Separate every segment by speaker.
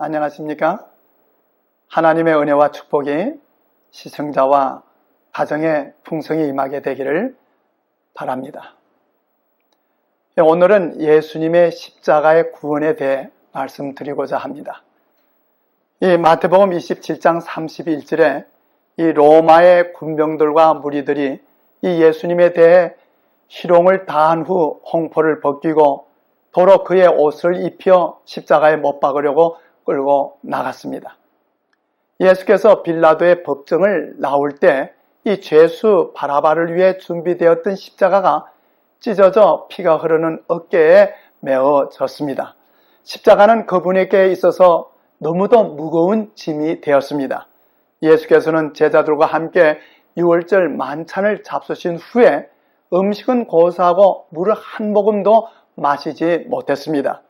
Speaker 1: 안녕하십니까? 하나님의 은혜와 축복이 시청자와 가정의 풍성이 임하게 되기를 바랍니다. 오늘은 예수님의 십자가의 구원에 대해 말씀드리고자 합니다. 이 마태복음 27장 31절에 이 로마의 군병들과 무리들이 이 예수님에 대해 희롱을 다한 후 홍포를 벗기고 도로 그의 옷을 입혀 십자가에 못 박으려고 끌고 나갔습니다. 예수께서 빌라도의 법정을 나올 때 이 죄수 바라바를 위해 준비되었던 십자가가 찢어져 피가 흐르는 어깨에 메어졌습니다. 십자가는 그분에게 있어서 너무도 무거운 짐이 되었습니다. 예수께서는 제자들과 함께 6월절 만찬을 잡수신 후에 음식은 고사하고 물을 한 모금도 마시지 못했습니다.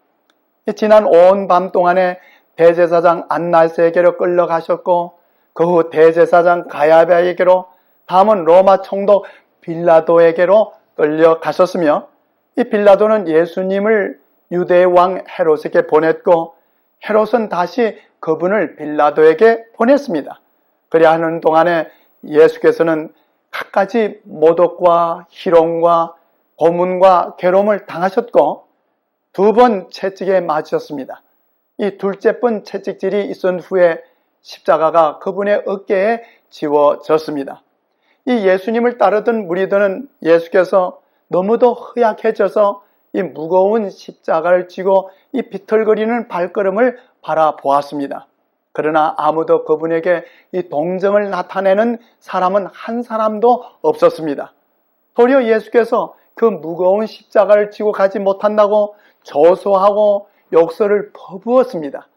Speaker 1: 지난 온 밤 동안에 대제사장 안나스에게로 끌려가셨고 그 후 대제사장 가야베에게로 다음은 로마 총독 빌라도에게로 끌려가셨으며 이 빌라도는 예수님을 유대의 왕 헤롯에게 보냈고 헤롯은 다시 그분을 빌라도에게 보냈습니다. 그래야 하는 동안에 예수께서는 갖가지 모독과 희롱과 고문과 괴로움을 당하셨고 두 번 채찍에 맞으셨습니다. 이 둘째 번 채찍질이 있은 후에 십자가가 그분의 어깨에 지워졌습니다. 이 예수님을 따르던 무리들은 예수께서 너무도 허약해져서 이 무거운 십자가를 지고 이 비틀거리는 발걸음을 바라보았습니다. 그러나 아무도 그분에게 이 동정을 나타내는 사람은 한 사람도 없었습니다. 도리어 예수께서 그 무거운 십자가를 지고 가지 못한다고 조소하고 욕설을 퍼부었습니다.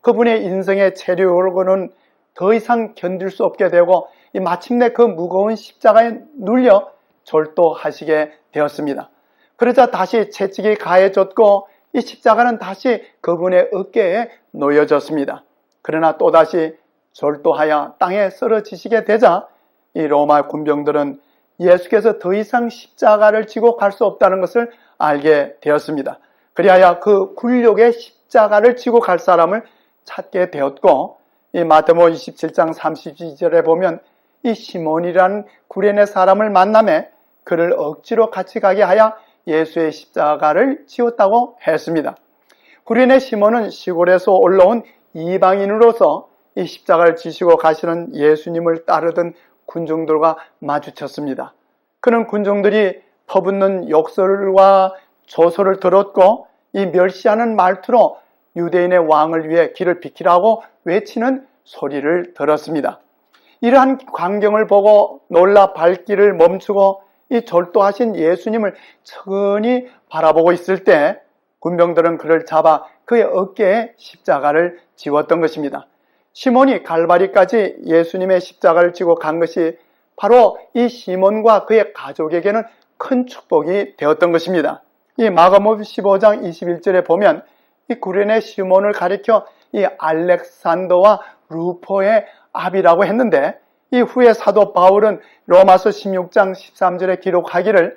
Speaker 1: 그분의 인생의 체류로는 더 이상 견딜 수 없게 되고 마침내 그 무거운 십자가에 눌려 절도하시게 되었습니다. 그러자 다시 채찍이 가해졌고 이 십자가는 다시 그분의 어깨에 놓여졌습니다. 그러나 또다시 절도하여 땅에 쓰러지시게 되자 이 로마 군병들은 예수께서 더 이상 십자가를 지고 갈 수 없다는 것을 알게 되었습니다. 그리하여 그 굴욕의 십자가를 지고 갈 사람을 찾게 되었고 이 마태복 27장 32절에 보면 이 시몬이라는 구레네 사람을 만남에 그를 억지로 같이 가게 하여 예수의 십자가를 지었다고 했습니다. 구레네 시몬은 시골에서 올라온 이방인으로서 이 십자가를 지시고 가시는 예수님을 따르던 군중들과 마주쳤습니다. 그는 군중들이 퍼붓는 욕설과 조소를 들었고 이 멸시하는 말투로 유대인의 왕을 위해 길을 비키라고 외치는 소리를 들었습니다. 이러한 광경을 보고 놀라 발길을 멈추고 이 절도하신 예수님을 천히 바라보고 있을 때 군병들은 그를 잡아 그의 어깨에 십자가를 지웠던 것입니다. 시몬이 갈바리까지 예수님의 십자가를 지고 간 것이 바로 이 시몬과 그의 가족에게는 큰 축복이 되었던 것입니다. 이 마가복음 15장 21절에 보면 이 구련의 시몬을 가리켜 이 알렉산더와 루포의 아비라고 했는데 이 후에 사도 바울은 로마서 16장 13절에 기록하기를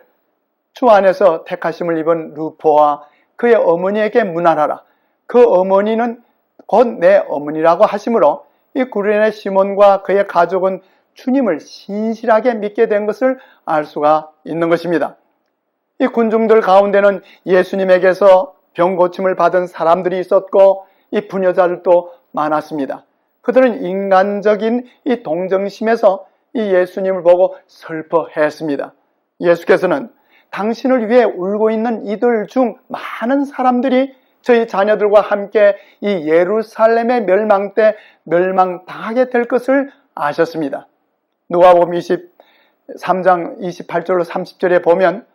Speaker 1: 주 안에서 택하심을 입은 루포와 그의 어머니에게 문안하라. 그 어머니는 곧 내 어머니라고 하시므로 이 구레네 시몬과 그의 가족은 주님을 신실하게 믿게 된 것을 알 수가 있는 것입니다. 이 군중들 가운데는 예수님에게서 병 고침을 받은 사람들이 있었고 이 부녀자들도 많았습니다. 그들은 인간적인 이 동정심에서 이 예수님을 보고 슬퍼했습니다. 예수께서는 당신을 위해 울고 있는 이들 중 많은 사람들이 저희 자녀들과 함께 이 예루살렘의 멸망 때 멸망당하게 될 것을 아셨습니다. 누가복음 23장 28절로 30절에 보면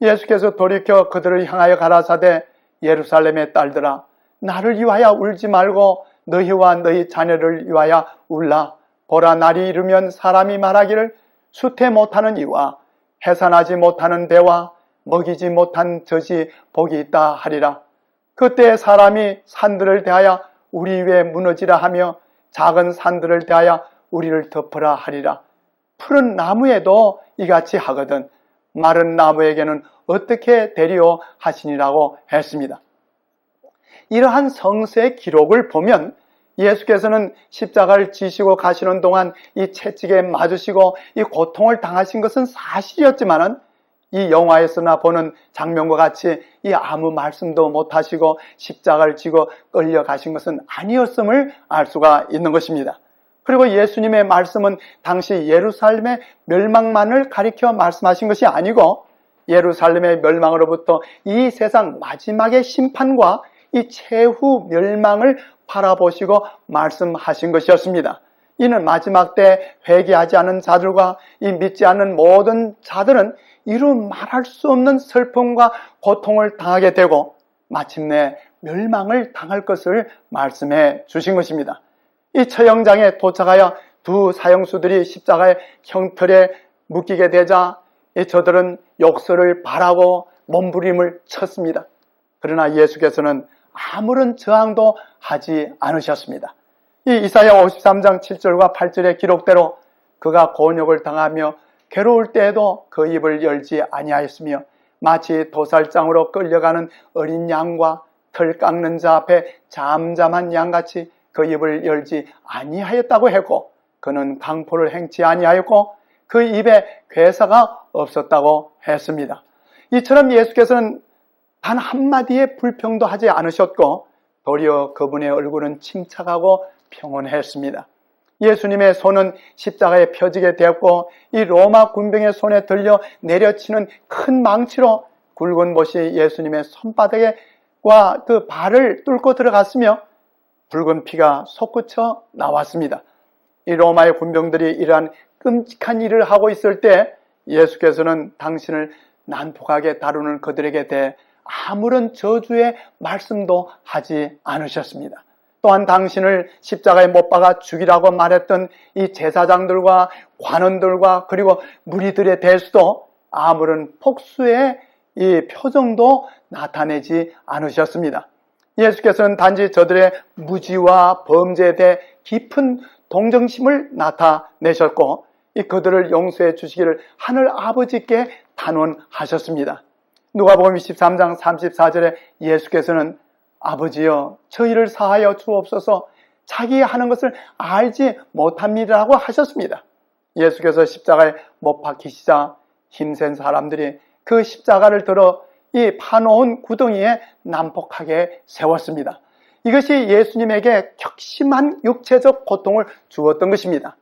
Speaker 1: 예수께서 돌이켜 그들을 향하여 가라사대 예루살렘의 딸들아 나를 위하여 울지 말고 너희와 너희 자녀를 위하여 울라. 보라 날이 이르면 사람이 말하기를 수태 못하는 이와 해산하지 못하는 배와 먹이지 못한 젖이 복이 있다 하리라. 그때 사람이 산들을 대하여 우리 위에 무너지라 하며 작은 산들을 대하여 우리를 덮으라 하리라. 푸른 나무에도 이같이 하거든 마른 나무에게는 어떻게 되리오 하시니라고 했습니다. 이러한 성서의 기록을 보면 예수께서는 십자가를 지시고 가시는 동안 이 채찍에 맞으시고 이 고통을 당하신 것은 사실이었지만은 이 영화에서나 보는 장면과 같이 이 아무 말씀도 못 하시고 십자가를 지고 끌려가신 것은 아니었음을 알 수가 있는 것입니다. 그리고 예수님의 말씀은 당시 예루살렘의 멸망만을 가리켜 말씀하신 것이 아니고 예루살렘의 멸망으로부터 이 세상 마지막의 심판과 이 최후 멸망을 바라보시고 말씀하신 것이었습니다. 이는 마지막 때 회개하지 않은 자들과 이 믿지 않는 모든 자들은 이루 말할 수 없는 슬픔과 고통을 당하게 되고 마침내 멸망을 당할 것을 말씀해 주신 것입니다. 이 처형장에 도착하여 두 사형수들이 십자가의 형틀에 묶이게 되자 저들은 욕설을 바라고 몸부림을 쳤습니다. 그러나 예수께서는 아무런 저항도 하지 않으셨습니다. 이 이사야 53장 7절과 8절의 기록대로 그가 곤욕을 당하며 괴로울 때에도 그 입을 열지 아니하였으며 마치 도살장으로 끌려가는 어린 양과 털 깎는 자 앞에 잠잠한 양같이 그 입을 열지 아니하였다고 했고 그는 강포를 행치 아니하였고 그 입에 괴사가 없었다고 했습니다. 이처럼 예수께서는 단 한마디의 불평도 하지 않으셨고 도리어 그분의 얼굴은 침착하고 평온했습니다. 예수님의 손은 십자가에 펴지게 되었고 이 로마 군병의 손에 들려 내려치는 큰 망치로 굵은 못이 예수님의 손바닥과 그 발을 뚫고 들어갔으며 붉은 피가 솟구쳐 나왔습니다. 이 로마의 군병들이 이러한 끔찍한 일을 하고 있을 때 예수께서는 당신을 난폭하게 다루는 그들에게 대해 아무런 저주의 말씀도 하지 않으셨습니다. 또한 당신을 십자가에 못 박아 죽이라고 말했던 이 제사장들과 관원들과 그리고 무리들에 대해서도 아무런 폭수의 이 표정도 나타내지 않으셨습니다. 예수께서는 단지 저들의 무지와 범죄에 대해 깊은 동정심을 나타내셨고 그들을 용서해 주시기를 하늘 아버지께 단원하셨습니다. 누가복음 23장 34절에 예수께서는 아버지여 저희를 사하여 주옵소서 자기 하는 것을 알지 못합니다라고 하셨습니다. 예수께서 십자가에 못 박히시자 힘센 사람들이 그 십자가를 들어 이 파놓은 구덩이에 난폭하게 세웠습니다. 이것이 예수님에게 격심한 육체적 고통을 주었던 것입니다.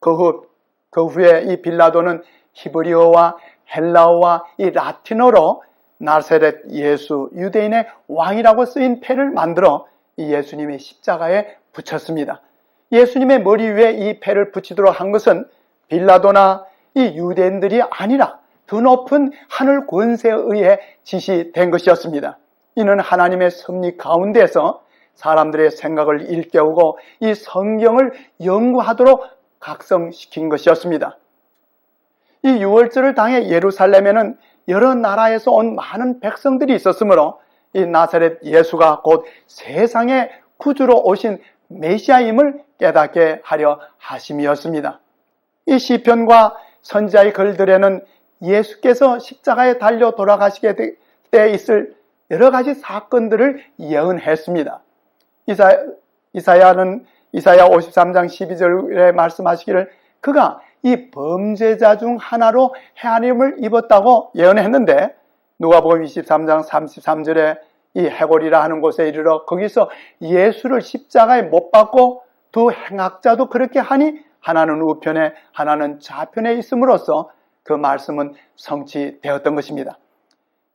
Speaker 1: 그 후, 그 후에 이 빌라도는 히브리어와 헬라어와 이 라틴어로 나세렛 예수 유대인의 왕이라고 쓰인 패를 만들어 이 예수님의 십자가에 붙였습니다. 예수님의 머리 위에 이 패를 붙이도록 한 것은 빌라도나 이 유대인들이 아니라 더 높은 하늘 권세에 의해 지시된 것이었습니다. 이는 하나님의 섭리 가운데서 사람들의 생각을 일깨우고 이 성경을 연구하도록 각성시킨 것이었습니다. 이 6월절을 당해 예루살렘에는 여러 나라에서 온 많은 백성들이 있었으므로 이 나사렛 예수가 곧 세상의 구주로 오신 메시아임을 깨닫게 하려 하심이었습니다. 이 시편과 선지자의 글들에는 예수께서 십자가에 달려 돌아가시게 때 있을 여러 가지 사건들을 예언했습니다. 이사, 이사야는 이사야 53장 12절에 말씀하시기를 그가 이 범죄자 중 하나로 해하림을 입었다고 예언했는데 누가복음 23장 33절에 이 해골이라 하는 곳에 이르러 거기서 예수를 십자가에 못 박고 두 행악자도 그렇게 하니 하나는 우편에 하나는 좌편에 있음으로써 그 말씀은 성취되었던 것입니다.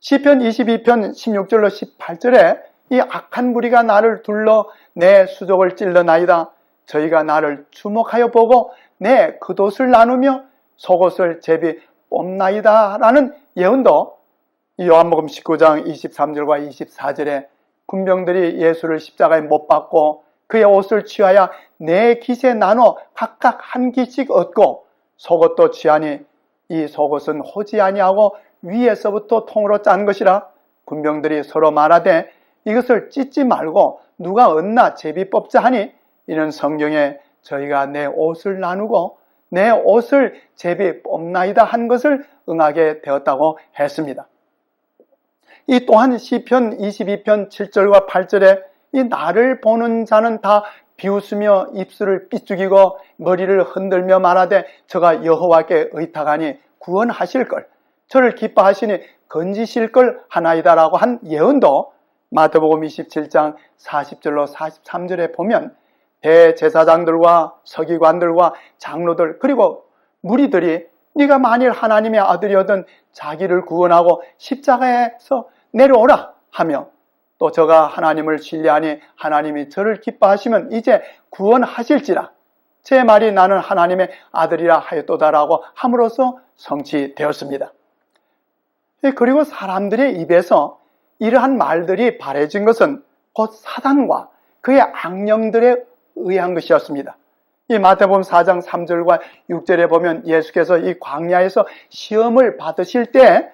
Speaker 1: 시편 22편 16절로 18절에 이 악한 무리가 나를 둘러 내 수족을 찔러나이다. 저희가 나를 주목하여 보고 내 겉옷을 나누며 속옷을 제비 뽑나이다. 라는 예언도 요한복음 19장 23절과 24절에 군병들이 예수를 십자가에 못 박고 그의 옷을 취하여 네 깃에 나눠 각각 한 깃씩 얻고 속옷도 취하니 이 속옷은 호지 아니하고 위에서부터 통으로 짠 것이라 군병들이 서로 말하되 이것을 찢지 말고 누가 얻나 제비 뽑자 하니 이는 성경에 저희가 내 옷을 나누고 내 옷을 제비 뽑나이다 한 것을 응하게 되었다고 했습니다. 이 또한 시편 22편 7절과 8절에 이 나를 보는 자는 다 비웃으며 입술을 삐죽이고 머리를 흔들며 말하되 저가 여호와께 의탁하니 구원하실 걸. 저를 기뻐하시니 건지실 걸 하나이다라고 한 예언도 마태복음 27장 40절로 43절에 보면 대제사장들과 서기관들과 장로들 그리고 무리들이 네가 만일 하나님의 아들이어든 자기를 구원하고 십자가에서 내려오라 하며 또 저가 하나님을 신뢰하니 하나님이 저를 기뻐하시면 이제 구원하실지라 제 말이 나는 하나님의 아들이라 하였도다라고 함으로써 성취되었습니다. 예, 그리고 사람들의 입에서 이러한 말들이 바래진 것은 곧 사단과 그의 악령들에 의한 것이었습니다. 이 마태복음 4장 3절과 6절에 보면 예수께서 이 광야에서 시험을 받으실 때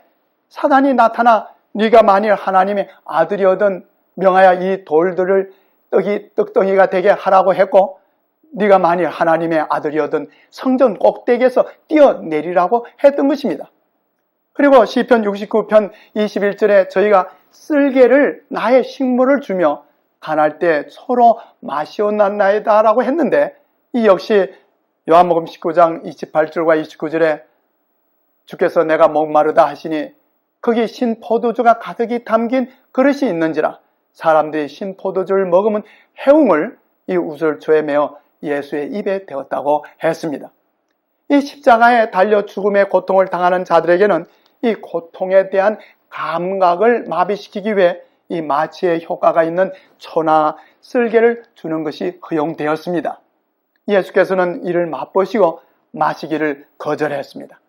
Speaker 1: 사단이 나타나 네가 만일 하나님의 아들이어든 명하여 이 돌들을 떡이 떡덩이가 되게 하라고 했고 네가 만일 하나님의 아들이어든 성전 꼭대기에서 뛰어내리라고 했던 것입니다. 그리고 시편 69편 21절에 저희가 쓸개를 나의 식물을 주며 간할 때 서로 마시온났나이다 라고 했는데 이 역시 요한복음 19장 28절과 29절에 주께서 내가 목마르다 하시니 거기 신 포도주가 가득히 담긴 그릇이 있는지라 사람들이 신 포도주를 먹으면 해웅을 이 우설초에 메어 예수의 입에 대었다고 했습니다. 이 십자가에 달려 죽음의 고통을 당하는 자들에게는 이 고통에 대한 감각을 마비시키기 위해 이 마취의 효과가 있는 초나 쓸개를 주는 것이 허용되었습니다. 예수께서는 이를 맛보시고 마시기를 거절했습니다.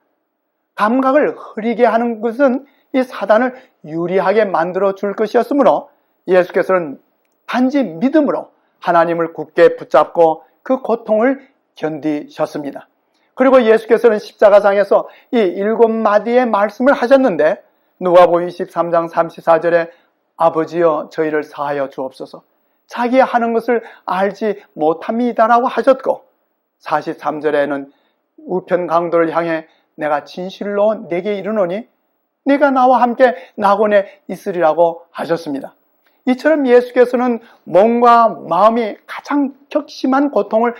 Speaker 1: 감각을 흐리게 하는 것은 이 사단을 유리하게 만들어 줄 것이었으므로 예수께서는 단지 믿음으로 하나님을 굳게 붙잡고 그 고통을 견디셨습니다. 그리고 예수께서는 십자가상에서 이 일곱 마디의 말씀을 하셨는데 누가복음 23장 34절에 아버지여 저희를 사하여 주옵소서 자기 하는 것을 알지 못합니다라고 하셨고 43절에는 우편 강도를 향해 내가 진실로 내게 이르노니 네가 나와 함께 낙원에 있으리라고 하셨습니다. 이처럼 예수께서는 몸과 마음이 가장 격심한 고통을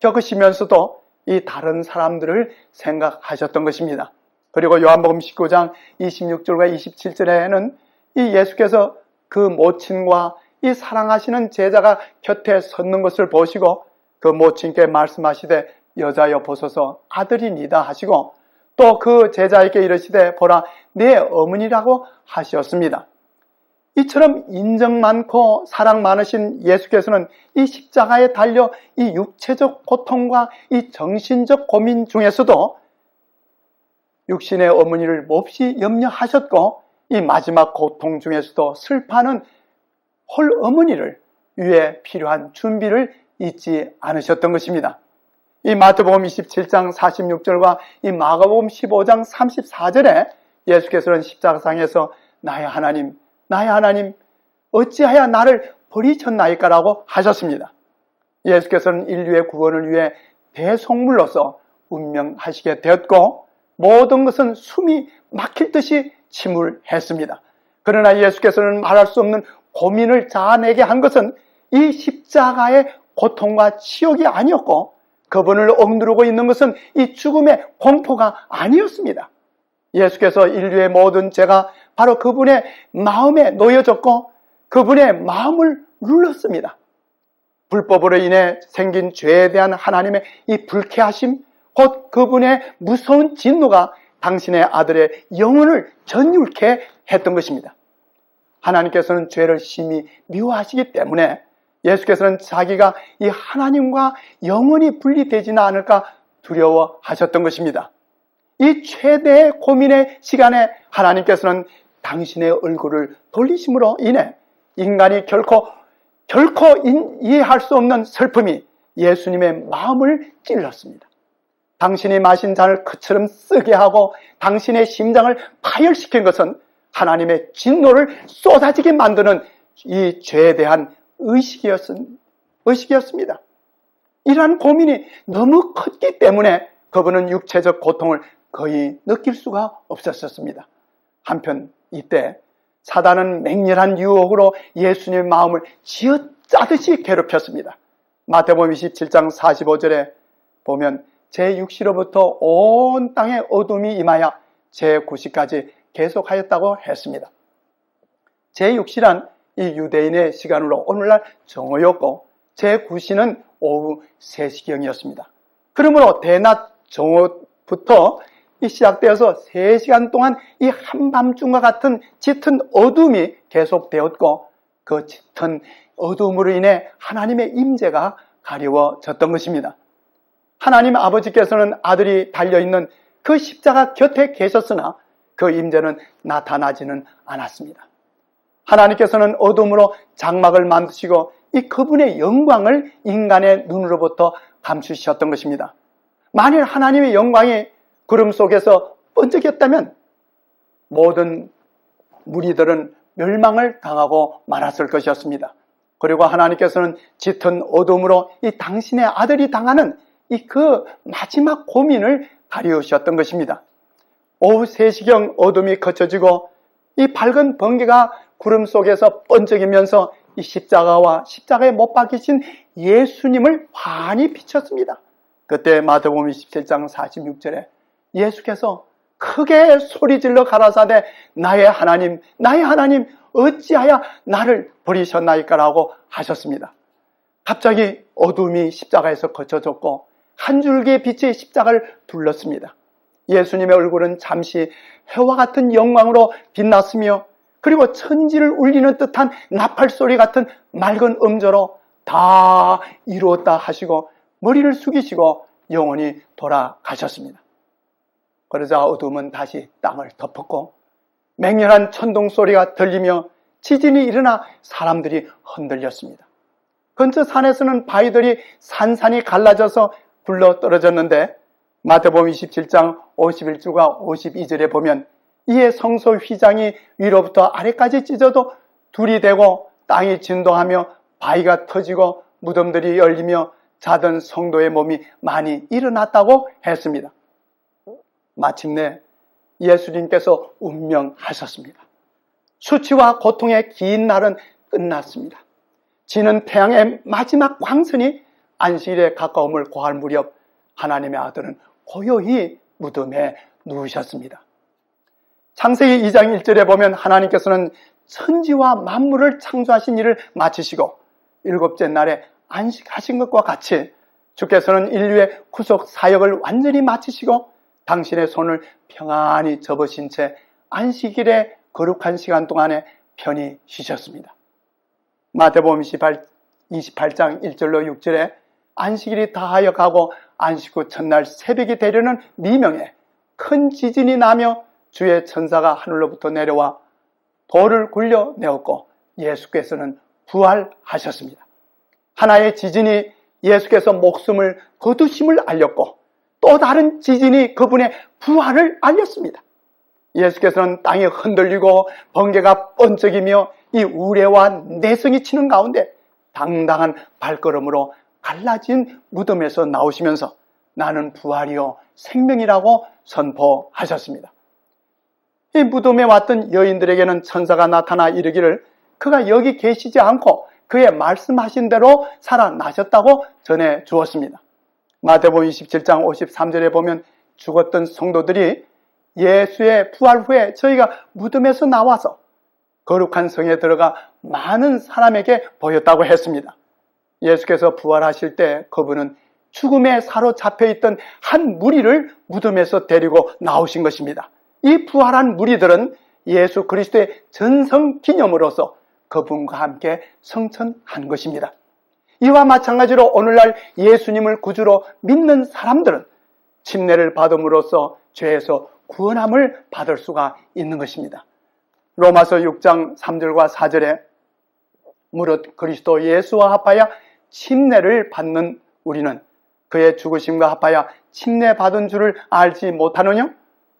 Speaker 1: 겪으시면서도 이 다른 사람들을 생각하셨던 것입니다. 그리고 요한복음 19장 26절과 27절에는 이 예수께서 그 모친과 이 사랑하시는 제자가 곁에 섰는 것을 보시고 그 모친께 말씀하시되 여자여 보소서 아들이니다 하시고 또 그 제자에게 이르시되 보라 내 어머니라고 하셨습니다. 이처럼 인정 많고 사랑 많으신 예수께서는 이 십자가에 달려 이 육체적 고통과 이 정신적 고민 중에서도 육신의 어머니를 몹시 염려하셨고 이 마지막 고통 중에서도 슬퍼하는 홀 어머니를 위해 필요한 준비를 잊지 않으셨던 것입니다. 이 마태복음 27장 46절과 이 마가복음 15장 34절에 예수께서는 십자가상에서 나의 하나님 나의 하나님 어찌하여 나를 버리셨나이까라고 하셨습니다. 예수께서는 인류의 구원을 위해 대속물로서 운명하시게 되었고 모든 것은 숨이 막힐 듯이 침울했습니다. 그러나 예수께서는 말할 수 없는 고민을 자아내게 한 것은 이 십자가의 고통과 치욕이 아니었고 그분을 억누르고 있는 것은 이 죽음의 공포가 아니었습니다. 예수께서 인류의 모든 죄가 바로 그분의 마음에 놓여졌고 그분의 마음을 눌렀습니다. 불법으로 인해 생긴 죄에 대한 하나님의 이 불쾌하심, 곧 그분의 무서운 진노가 당신의 아들의 영혼을 전율케 했던 것입니다. 하나님께서는 죄를 심히 미워하시기 때문에 예수께서는 자기가 이 하나님과 영원히 분리되지는 않을까 두려워하셨던 것입니다. 이 최대의 고민의 시간에 하나님께서는 당신의 얼굴을 돌리심으로 인해 인간이 결코 결코 이해할 수 없는 슬픔이 예수님의 마음을 찔렀습니다. 당신이 마신 잔을 그처럼 쓰게 하고 당신의 심장을 파열시킨 것은 하나님의 진노를 쏟아지게 만드는 이 죄에 대한 의식이었, 의식이었습니다. 이러한 고민이 너무 컸기 때문에 그분은 육체적 고통을 거의 느낄 수가 없었습니다. 한편 이때 사단은 맹렬한 유혹으로 예수님의 마음을 쥐어짜듯이 괴롭혔습니다. 마태복음 27장 45절에 보면 제 육시로부터 온 땅에 어둠이 임하여 제 9시까지 계속하였다고 했습니다. 제 6시란 이 유대인의 시간으로 오늘날 정오였고 제 9시는 오후 3시경이었습니다. 그러므로 대낮 정오부터 이 시작되어서 3시간 동안 이 한밤중과 같은 짙은 어둠이 계속되었고 그 짙은 어둠으로 인해 하나님의 임재가 가려워졌던 것입니다. 하나님 아버지께서는 아들이 달려있는 그 십자가 곁에 계셨으나 그 임재는 나타나지는 않았습니다. 하나님께서는 어둠으로 장막을 만드시고 이 그분의 영광을 인간의 눈으로부터 감추셨던 것입니다. 만일 하나님의 영광이 구름 속에서 번쩍였다면 모든 무리들은 멸망을 당하고 말았을 것이었습니다. 그리고 하나님께서는 짙은 어둠으로 이 당신의 아들이 당하는 이 그 마지막 고민을 가리우셨던 것입니다. 오후 3시경 어둠이 거쳐지고 이 밝은 번개가 구름 속에서 번쩍이면서 이 십자가와 십자가에 못 박히신 예수님을 환히 비쳤습니다. 그때 마태복음 27장 46절에 예수께서 크게 소리질러 가라사대 나의 하나님 나의 하나님 어찌하여 나를 버리셨나이까라고 하셨습니다. 갑자기 어둠이 십자가에서 거쳐졌고 한 줄기의 빛이 십자가를 둘렀습니다. 예수님의 얼굴은 잠시 해와 같은 영광으로 빛났으며 그리고 천지를 울리는 듯한 나팔 소리 같은 맑은 음저로 다 이루었다 하시고 머리를 숙이시고 영원히 돌아가셨습니다. 그러자 어둠은 다시 땅을 덮었고 맹렬한 천둥 소리가 들리며 지진이 일어나 사람들이 흔들렸습니다. 근처 산에서는 바위들이 산산이 갈라져서 굴러 떨어졌는데 마태복음 27장 51절과 52절에 보면 이에 성소 휘장이 위로부터 아래까지 찢어도 둘이 되고 땅이 진동하며 바위가 터지고 무덤들이 열리며 자던 성도의 몸이 많이 일어났다고 했습니다. 마침내 예수님께서 운명하셨습니다. 수치와 고통의 긴 날은 끝났습니다. 지는 태양의 마지막 광선이 안식일에 가까움을 고할 무렵 하나님의 아들은 고요히 무덤에 누우셨습니다. 창세기 2장 1절에 보면 하나님께서는 천지와 만물을 창조하신 일을 마치시고 일곱째 날에 안식하신 것과 같이 주께서는 인류의 구속 사역을 완전히 마치시고 당신의 손을 평안히 접으신 채 안식일의 거룩한 시간 동안에 편히 쉬셨습니다. 마태복음 28, 28장 1절로 6절에 안식일이 다하여 가고 안식 후 첫날 새벽이 되려는 미명에 큰 지진이 나며 주의 천사가 하늘로부터 내려와 돌을 굴려 내었고 예수께서는 부활하셨습니다. 하나의 지진이 예수께서 목숨을 거두심을 알렸고 또 다른 지진이 그분의 부활을 알렸습니다. 예수께서는 땅이 흔들리고 번개가 번쩍이며 이 우레와 내성이 치는 가운데 당당한 발걸음으로 갈라진 무덤에서 나오시면서 나는 부활이요 생명이라고 선포하셨습니다. 이 무덤에 왔던 여인들에게는 천사가 나타나 이르기를 그가 여기 계시지 않고 그의 말씀하신 대로 살아나셨다고 전해 주었습니다. 마태복음 27장 53절에 보면 죽었던 성도들이 예수의 부활 후에 저희가 무덤에서 나와서 거룩한 성에 들어가 많은 사람에게 보였다고 했습니다. 예수께서 부활하실 때 그분은 죽음에 사로잡혀 있던 한 무리를 무덤에서 데리고 나오신 것입니다. 이 부활한 무리들은 예수 그리스도의 전성 기념으로서 그분과 함께 성천한 것입니다. 이와 마찬가지로 오늘날 예수님을 구주로 믿는 사람들은 침례를 받음으로써 죄에서 구원함을 받을 수가 있는 것입니다. 로마서 6장 3절과 4절에 무릇 그리스도 예수와 합하여 침례를 받는 우리는 그의 죽으심과 합하여 침례 받은 줄을 알지 못하느냐?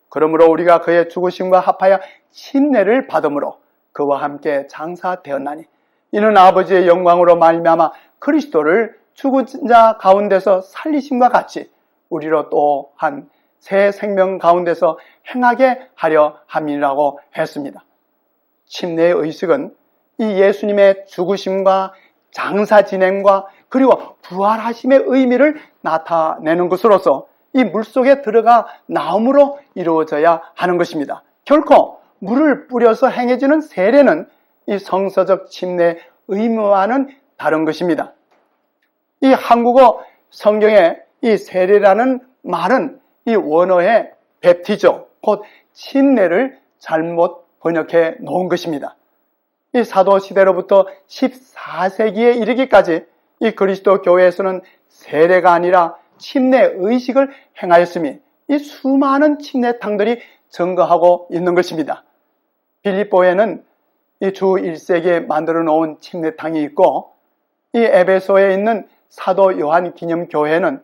Speaker 1: 그러므로 우리가 그의 죽으심과 합하여 침례를 받음으로 그와 함께 장사되었나니 이는 아버지의 영광으로 말미암아 그리스도를 죽은 자 가운데서 살리심과 같이 우리로 또한 새 생명 가운데서 행하게 하려 함이라고 했습니다. 침례의 의식은 이 예수님의 죽으심과 장사 진행과 그 그리고 부활하심의 의미를 나타내는 것으로서 이 물속에 들어가 나옴으로 이루어져야 하는 것입니다. 결코 물을 뿌려서 행해지는 세례는 이 성서적 침례 의무와는 다른 것입니다. 이 한국어 성경에 이 세례라는 말은 이 원어의 베티저, 곧 침례를 잘못 번역해 놓은 것입니다. 이 사도 시대로부터 14세기에 이르기까지 이 그리스도 교회에서는 세례가 아니라 침례 의식을 행하였으니 이 수많은 침례탕들이 증거하고 있는 것입니다. 빌립보에는 이 주 1세기에 만들어 놓은 침례탕이 있고 이 에베소에 있는 사도 요한 기념 교회는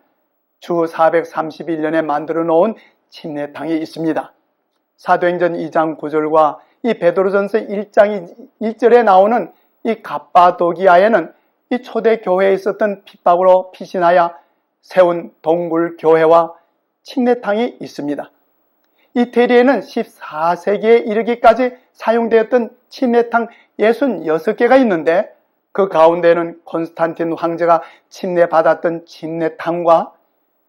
Speaker 1: 주 431년에 만들어 놓은 침례탕이 있습니다. 사도행전 2장 9절과 이 베드로전서 1장 1절에 나오는 이 갑바도기아에는 이 초대 교회에 있었던 핍박으로 피신하여 세운 동굴 교회와 침례탕이 있습니다. 이태리에는 14세기에 이르기까지 사용되었던 침례탕 66개가 있는데 그 가운데는 콘스탄틴 황제가 침례받았던 침례탕과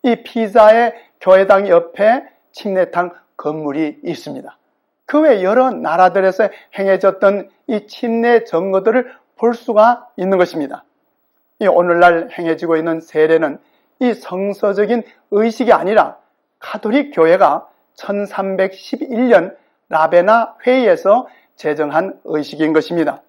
Speaker 1: 이 피자의 교회당 옆에 침례탕 건물이 있습니다. 그 외 여러 나라들에서 행해졌던 이 침례 증거들을 볼 수가 있는 것입니다. 이 오늘날 행해지고 있는 세례는 이 성서적인 의식이 아니라 가톨릭 교회가 1311년 라베나 회의에서 제정한 의식인 것입니다.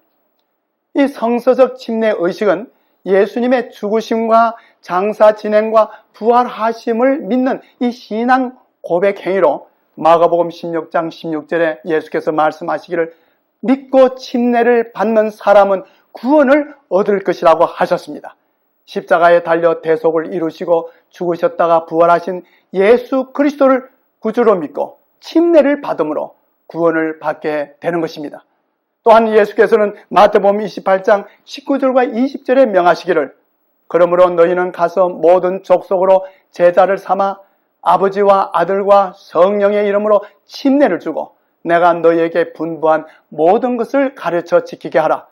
Speaker 1: 이 성서적 침례 의식은 예수님의 죽으심과 장사 진행과 부활하심을 믿는 이 신앙 고백 행위로 마가복음 16장 16절에 예수께서 말씀하시기를 믿고 침례를 받는 사람은 구원을 얻을 것이라고 하셨습니다. 십자가에 달려 대속을 이루시고 죽으셨다가 부활하신 예수 그리스도를 구주로 믿고 침례를 받음으로 구원을 받게 되는 것입니다. 또한 예수께서는 마태복음 28장 19절과 20절에 명하시기를 그러므로 너희는 가서 모든 족속으로 제자를 삼아 아버지와 아들과 성령의 이름으로 침례를 주고 내가 너희에게 분부한 모든 것을 가르쳐 지키게 하라.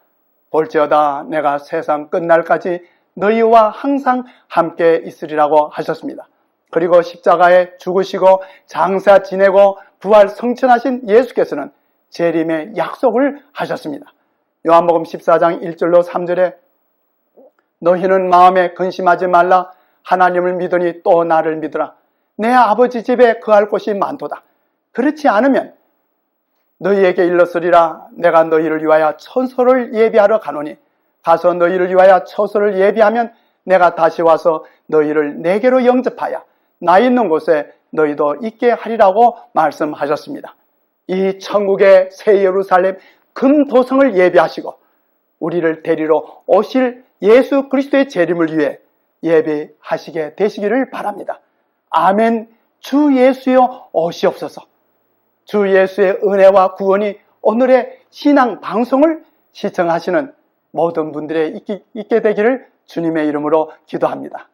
Speaker 1: 볼지어다 내가 세상 끝날까지 너희와 항상 함께 있으리라고 하셨습니다. 그리고 십자가에 죽으시고 장사 지내고 부활 성천하신 예수께서는 재림의 약속을 하셨습니다. 요한복음 14장 1절로 3절에 너희는 마음에 근심하지 말라 하나님을 믿으니 또 나를 믿으라 내 아버지 집에 거할 곳이 많도다. 그렇지 않으면 너희에게 일렀으리라 내가 너희를 위하여 처소를 예비하러 가노니 가서 너희를 위하여 처소를 예비하면 내가 다시 와서 너희를 내게로 영접하여 나 있는 곳에 너희도 있게 하리라고 말씀하셨습니다. 이 천국의 새 예루살렘 금도성을 예비하시고 우리를 데리러 오실 예수 그리스도의 재림을 위해 예배하시게 되시기를 바랍니다. 아멘. 주 예수여 오시옵소서. 주 예수의 은혜와 구원이 오늘의 신앙 방송을 시청하시는 모든 분들의 있게 되기를 주님의 이름으로 기도합니다.